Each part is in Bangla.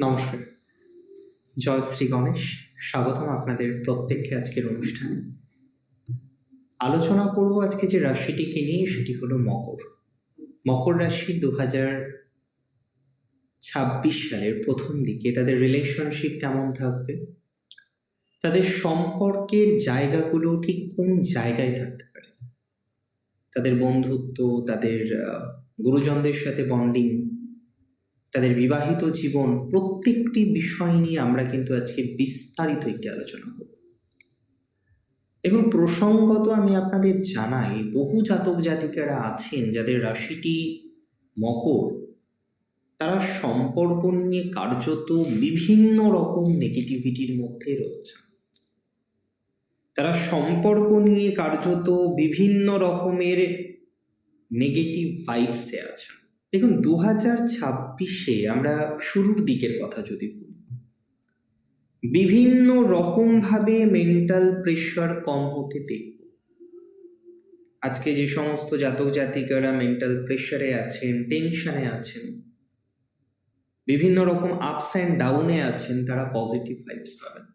নমস্কার। জয় শ্রী গণেশ, স্বাগতম আপনাদের প্রত্যেককে আজকের অনুষ্ঠানে। আলোচনা করব আজকে যে রাশিটিকে নিয়ে, সেটি হলো মকর। মকর রাশি দু হাজার ছাব্বিশ সালের প্রথম দিকে তাদের রিলেশনশিপ কেমন থাকবে? তাদের সম্পর্কের জায়গাগুলো ঠিক কোন জায়গায় থাকতে পারে? তাদের বন্ধুত্ব, তাদের গুরুজনদের সাথে বন্ডিং তাদের বিবাহিত জীবন প্রত্যেকটি বিষয় নিয়ে আমরা কিন্তু আজকে বিস্তারিত একটি আলোচনা করব। এবং প্রসঙ্গত আমি আপনাদের জানাই, বহু জাতক জাতিকারা আছেন যাদের রাশিটি মকর। তারা সম্পর্ক নিয়ে কার্যত বিভিন্ন রকম নেগেটিভিটির মধ্যে রয়েছে। তারা সম্পর্ক নিয়ে কার্যত বিভিন্ন রকমের নেগেটিভ ভাইবসে আছেন। দেখুন দু হাজার ছাব্বিশে আমরা শুরুর দিকের কথা যদি বলি, বিভিন্ন রকমভাবে মেন্টাল প্রেশার কম হতে দেখব। আজকে যে সমস্ত জাতক জাতিকারা মেন্টাল প্রেশারে আছেন টেনশনে আছেন, বিভিন্ন রকম আপস অ্যান্ড ডাউনে আছেন, তারা পজিটিভ ভাইবস পাবেন।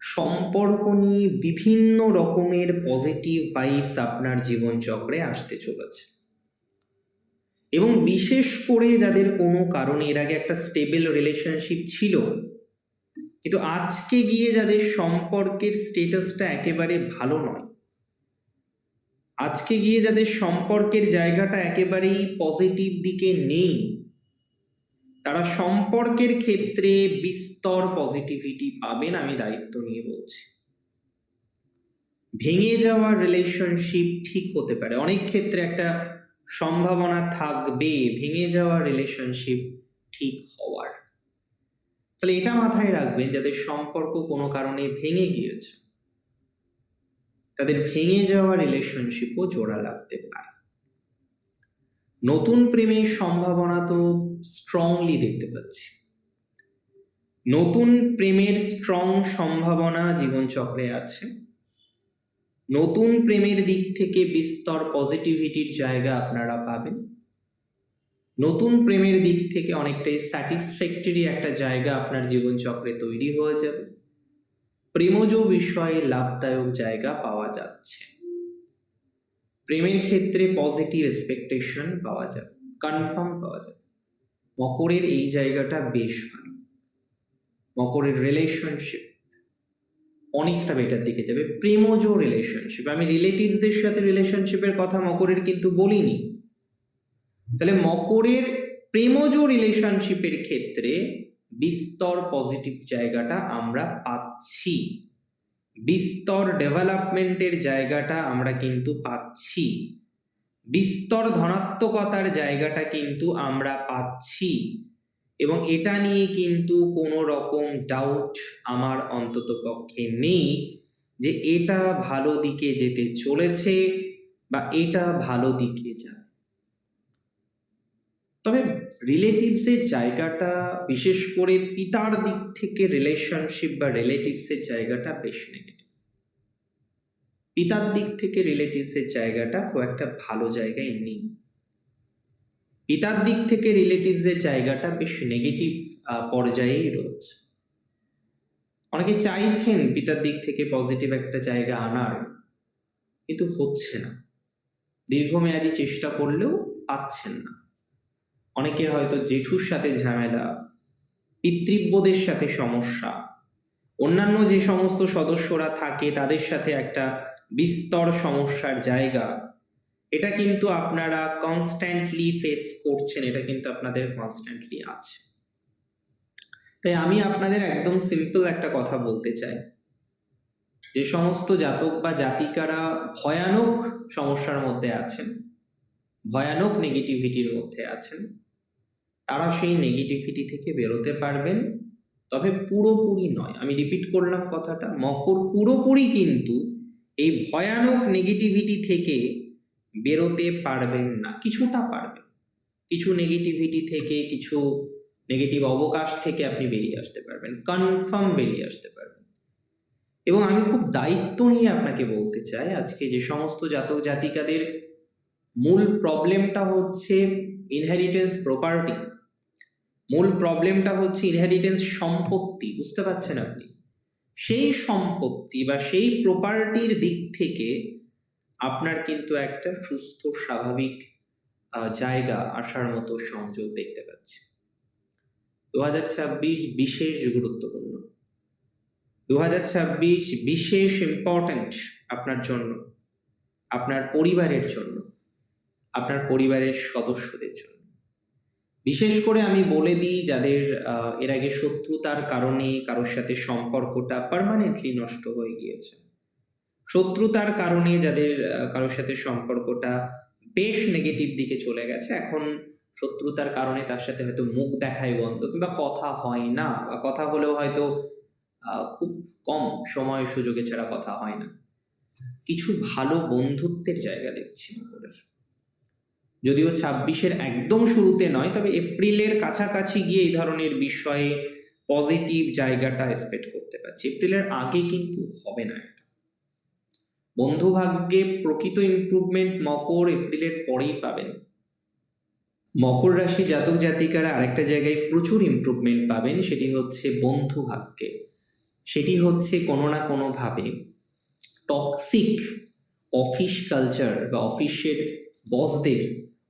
সম্পর্ক নিয়ে বিভিন্ন রকমের পজিটিভ ভাইবস আপনার জীবনচক্রে আসতে চলেছে। এবং বিশেষ করে যাদের কোনো কারণে এর আগে একটা স্টেবল রিলেশনশিপ ছিল, কিন্তু আজকে গিয়ে যাদের সম্পর্কের স্টেটাসটা একেবারে ভালো নয়, আজকে গিয়ে যাদের সম্পর্কের জায়গাটা একেবারেই পজিটিভ দিকে নেই, তারা সম্পর্কের ক্ষেত্রে বিস্তর পজিটিভিটি পাবেন আমি দায়িত্ব নিয়ে বলছি। ভেঙে যাওয়া রিলেশনশিপ ঠিক হতে পারে। অনেক ক্ষেত্রে একটা সম্ভাবনা থাকবে, ভেঙে যাওয়া রিলেশনশিপ ঠিক হওয়ার। তাহলে এটা মাথায় রাখবেন, যাদের সম্পর্ক কোনো কারণে ভেঙে গিয়েছে, তাদের ভেঙে যাওয়া রিলেশনশিপও জোড়া লাগতে পারে। নতুন প্রেমের সম্ভাবনা তো স্ট্রংলি দেখতে পাচ্ছি। নতুন প্রেমের স্ট্রং সম্ভাবনা জীবনচক্রে আছে। নতুন প্রেমের দিক থেকে বিস্তর পজিটিভিটির জায়গা আপনারা পাবেন। নতুন প্রেমের দিক থেকে অনেকটাই স্যাটিসফ্যাক্টরি একটা জায়গা আপনার জীবনচক্রে তৈরি হয়ে যাবে। প্রেমজ বিষয়ে লাভদায়ক জায়গা পাওয়া যাচ্ছে। প্রেমের ক্ষেত্রে পজিটিভ এক্সপেকটেশন পাওয়া যাবে কনফার্ম পাওয়া যাবে। মকরের এই জায়গাটা বেশ ভালো। মকরের রিলেশনশিপ অনেকটা বেটার দিকে যাবে। প্রেমজ রিলেশনশিপ আমি রিলেটিভসদের সাথে রিলেশনশিপের কথা মকরের কিন্তু বলিনি। তাহলে মকরের প্রেমজ রিলেশনশিপের ক্ষেত্রে বিস্তর পজিটিভ জায়গাটা আমরা পাচ্ছি। বিস্তর ডেভেলপমেন্টের জায়গাটা আমরা কিন্তু পাচ্ছি। বিস্তর ধনাত্মকতার জায়গাটা কিন্তু আমরা পাচ্ছি। এবং এটা নিয়ে কিন্তু কোনো রকম ডাউট আমার অন্তত পক্ষে নেই যে এটা ভালো দিকে যেতে চলেছে বা এটা ভালো দিকে যাবে। তবে রিলেটিভসের জায়গাটা, বিশেষ করে পিতার দিক থেকে রিলেশনশিপ বা রিলেটিভসের জায়গাটা বেশ নেগেটিভ পিতার দিক থেকে রিলেটিভসের জায়গাটা খুব একটা ভালো জায়গায় নেই। পিতার দিক থেকে রিলেটিভসের জায়গাটা বেশ নেগেটিভ পর্যায়েই রয়েছে। অনেকে চাইছেন পিতার দিক থেকে পজিটিভ একটা জায়গা আনার, কিন্তু হচ্ছে না। দীর্ঘমেয়াদী চেষ্টা করলেও পাচ্ছেন না। অনেকের হয়তো জেঠুর সাথে ঝামেলা, পিতৃব্যদের সাথে সমস্যা, অন্যান্য যে সমস্ত সদস্যরা থাকে তাদের সাথে একটা বিস্তর সমস্যার জায়গা এটা কিন্তু আপনারা কনস্ট্যান্টলি ফেস করছেন, এটা কিন্তু আপনাদের কনস্ট্যান্টলি আছে। তাই আমি আপনাদের একদম সিম্পল একটা কথা বলতে চাই। যে সমস্ত জাতক বা জাতিকারা ভয়ানক সমস্যার মধ্যে আছেন, ভয়ানক নেগেটিভিটির মধ্যে আছেন, তারা সেই নেগেটিভিটি থেকে বেরোতে পারবেন, তবে পুরোপুরি নয়। আমি রিপিট করলাম কথাটা, মকর পুরোপুরি কিন্তু এই ভয়ানক নেগেটিভিটি থেকে বেরোতে পারবেন না, কিছুটা পারবেন। কিছু নেগেটিভিটি থেকে, কিছু নেগেটিভ অবকাশ থেকে আপনি বেরিয়ে আসতে পারবেন কনফার্ম বেরিয়ে আসতে পারবেন। এবং আমি খুব দায়িত্ব নিয়ে আপনাকে বলতে চাই, আজকে যে সমস্ত জাতক জাতিকাদের মূল প্রবলেমটা হচ্ছে ইনহেরিটেন্স প্রপার্টি মূল প্রবলেমটা হচ্ছে ইনহেরিটেন্স সম্পত্তি, বুঝতে পারছেন আপনি? সেই সম্পত্তি বা সেই প্রপার্টির দিক থেকে আপনার কিন্তু একটা সুস্থ, স্বাভাবিক জায়গা আসার মতো সংযোগ দেখতে পাচ্ছি। দু হাজার ছাব্বিশ বিশেষ গুরুত্বপূর্ণ। দু হাজার ছাব্বিশ বিশেষ ইম্পর্ট্যান্ট আপনার জন্য, আপনার পরিবারের জন্য, আপনার পরিবারের সদস্যদের জন্য। বিশেষ করে আমি বলে দিই যাদের এর আগে শত্রুতার কারণে কারোর সাথে সম্পর্কটা পার্মানেন্টলি নষ্ট হয়ে গিয়েছে। শত্রুতার কারণে যাদের কারোর সাথে সম্পর্কটা বেশ নেগেটিভ দিকে চলে গেছে, এখন শত্রুতার কারণে তার সাথে হয়তো মুখ দেখাই বন্ধ কিংবা কথা হয় না বা কথা হলেও হয়তো খুব কম সময় সুযোগে ছাড়া কথা হয় না। কিছু ভালো বন্ধুত্বের জায়গা দেখছি মকরের। যদিও ছাব্বিশের একদম শুরুতে নয়, তবে এপ্রিলের কাছাকাছি গিয়ে এই ধরনের বিষয়ে পজিটিভ জায়গাটা এক্সপেক্ট করতে পারছি। এপ্রিলের আগে কিন্তু হবে না। বন্ধু ভাগ্যে প্রকৃত ইমপ্রুভমেন্ট মকর, এপ্রিলের পরেই পাবেন। মকর রাশি জাতক জাতিকারা আরেকটা জায়গায় প্রচুর ইমপ্রুভমেন্ট পাবেন, সেটি হচ্ছে বন্ধু ভাগ্যে সেটি হচ্ছে কোনো না কোনো ভাবে টক্সিক অফিস কালচার বা অফিসের বসদের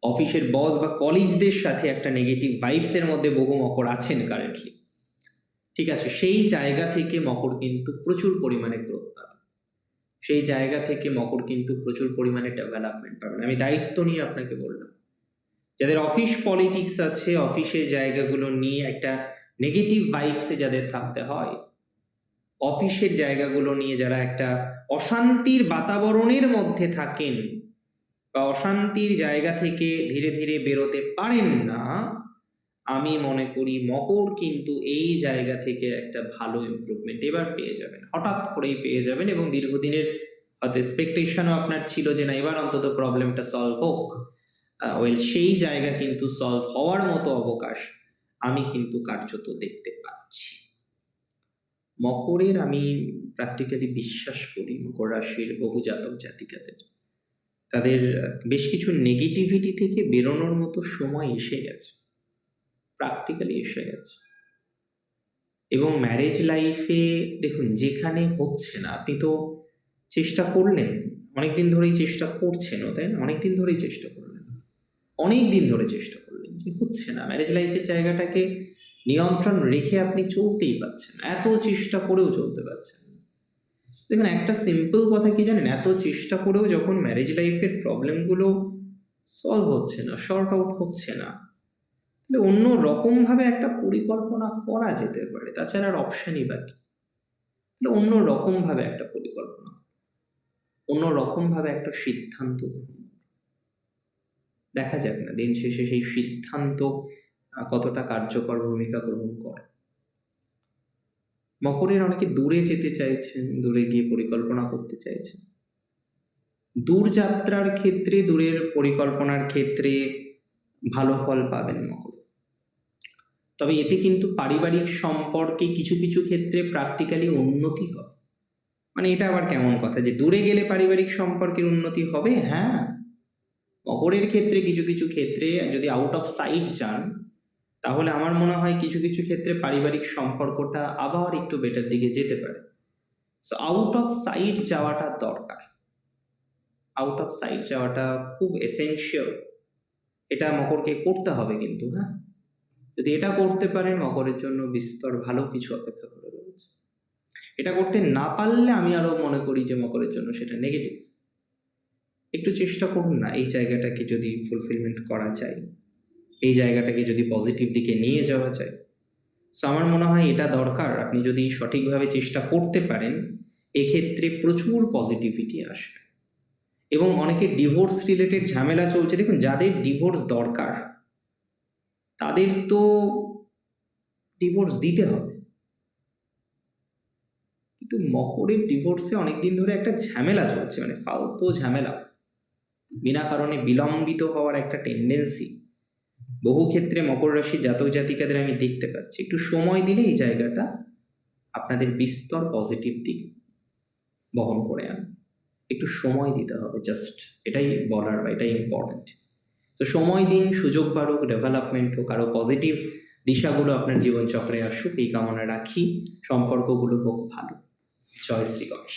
অফিসের বস বা কলিগসদের সাথে একটা নেগেটিভ ভাইবসের মধ্যে বহু মকর আছেন কারেন্টলি ঠিক আছে, সেই জায়গা থেকে মকর কিন্তু প্রচুর পরিমাণে গ্রোথ পাবে। সেই জায়গা থেকে মকর কিন্তু প্রচুর পরিমাণে ডেভেলপমেন্ট পাবেন। আমি দায়িত্ব নিয়ে আপনাকে বললাম। যাদের অফিস পলিটিক্স আছে অফিসের জায়গাগুলো নিয়ে একটা নেগেটিভ ভাইবসে যাদের থাকতে হয় অফিসের জায়গাগুলো নিয়ে যারা একটা অশান্তির বাতাবরণের মধ্যে থাকেন বা অশান্তির জায়গা থেকে ধীরে ধীরে বেরোতে পারেন না আমি মনে করি মকর কিন্তু এই জায়গা থেকে একটা ভালো ইমপ্রুভমেন্ট এবার পেয়ে যাবেন। হঠাৎ করেই পেয়ে যাবেন এবং দীর্ঘদিনের হয়তো এক্সপেকটেশনও আপনার ছিল যে না, এবার অন্তত প্রবলেমটা সলভ হোক। ওয়েল সেই জায়গা কিন্তু সলভ হওয়ার মতো অবকাশ আমি কিন্তু কার্যত দেখতে পাচ্ছি। মকরের আমি প্র্যাকটিক্যালি বিশ্বাস করি, মকর রাশির বহু জাতক জাতিকাদের। তাদের বেশ কিছু নেগেটিভিটি থেকে বেরোনোর মতো সময় এসে গেছে। প্র্যাকটিক্যালি এসে গেছে। এবং ম্যারেজ লাইফে দেখুন, যেখানে হচ্ছে না, আপনি তো চেষ্টা করলেন, অনেকদিন ধরেই চেষ্টা করছেনও, তাই না? অনেকদিন ধরেই চেষ্টা করলেন। অনেক দিন ধরে চেষ্টা করলেন যে হচ্ছে না ম্যারেজ লাইফের জায়গাটাকে নিয়ন্ত্রণ রেখে আপনি চলতেই পারছেন এত চেষ্টা করেও চলতে পারছেন দেখুন, একটা সিম্পল কথা কি জানেন? এত চেষ্টা করেও যখন ম্যারেজ লাইফের প্রবলেমগুলো সলভ হচ্ছে না শর্ট আউট হচ্ছে না তাহলে অন্য রকম ভাবে একটা পরিকল্পনা করা যেতে পারে। তাছাড়া আর অপশনই বাকি তাহলে অন্য রকম ভাবে একটা পরিকল্পনা অন্য রকম ভাবে একটা সিদ্ধান্ত দেখা যাক না, দিন শেষে সেই সিদ্ধান্ত কতটা কার্যকর ভূমিকা গ্রহণ করে। মকরের অনেকে দূরে যেতে চাইছেন, দূরে গিয়ে পরিকল্পনা করতে চাইছেন। দূরযাত্রার ক্ষেত্রে, দূরের পরিকল্পনার ক্ষেত্রে ভালো ফল পাবেন মকর। তবে এতে কিন্তু পারিবারিক সম্পর্কে কিছু কিছু ক্ষেত্রে প্র্যাকটিক্যালি উন্নতি হবে। মানে এটা আবার কেমন কথা যে দূরে গেলে পারিবারিক সম্পর্কের উন্নতি হবে? হ্যাঁ। মকরের ক্ষেত্রে কিছু কিছু ক্ষেত্রে যদি আউট অফ সাইট যান, তাহলে আমার মনে হয় কিছু কিছু ক্ষেত্রে পারিবারিক সম্পর্কটা আবার একটু বেটার দিকে যেতে পারে। সো আউট অফ সাইট যাওয়াটা দরকার। আউট অফ সাইট যাওয়াটা খুব এসেনশিয়াল এটা মকরকে করতে হবে কিন্তু হ্যাঁ? যদি এটা করতে পারেন মকরের জন্য বিস্তর ভালো কিছু অপেক্ষা করে রয়েছে। এটা করতে না পারলে আমি আরও মনে করি যে মকরের জন্য সেটা নেগেটিভ একটু চেষ্টা করুন না, এই জায়গাটাকে যদি ফুলফিলমেন্ট করা যায়, এই জায়গাটাকে যদি পজিটিভ দিকে নিয়ে যাওয়া যায়। সো আমার মনে হয় এটা দরকার। আপনি যদি সঠিকভাবে চেষ্টা করতে পারেন, এক্ষেত্রে প্রচুর পজিটিভিটি আসবে। এবং অনেকে ডিভোর্স রিলেটেড ঝামেলা চলছে। দেখুন, যাদের ডিভোর্স দরকার, তাদের তো ডিভোর্স দিতে হবে। কিন্তু মকরের ডিভোর্সে অনেকদিন ধরে একটা ঝামেলা চলছে মানে ফালতু ঝামেলা। বিনা কারণে বিলম্বিত হওয়ার একটা টেন্ডেন্সি বহু ক্ষেত্রে মকর রাশি জাতক জাতিকাদের আমি দেখতে পাচ্ছি, একটু সময় দিলে এই জায়গাটা আপনাদের বিস্তর পজিটিভ দিক বহন করে আন একটু সময় দিতে হবে জাস্ট এটাই বলার বা এটাই ইম্পর্টেন্ট তো সময় দিন, সুযোগ বাড়ুক ডেভেলপমেন্ট হোক আরও পজিটিভ দিশাগুলো আপনার জীবনচক্রে আসুক, এই কামনা রাখি। সম্পর্কগুলো হোক ভালো। জয় শ্রী গণেশ।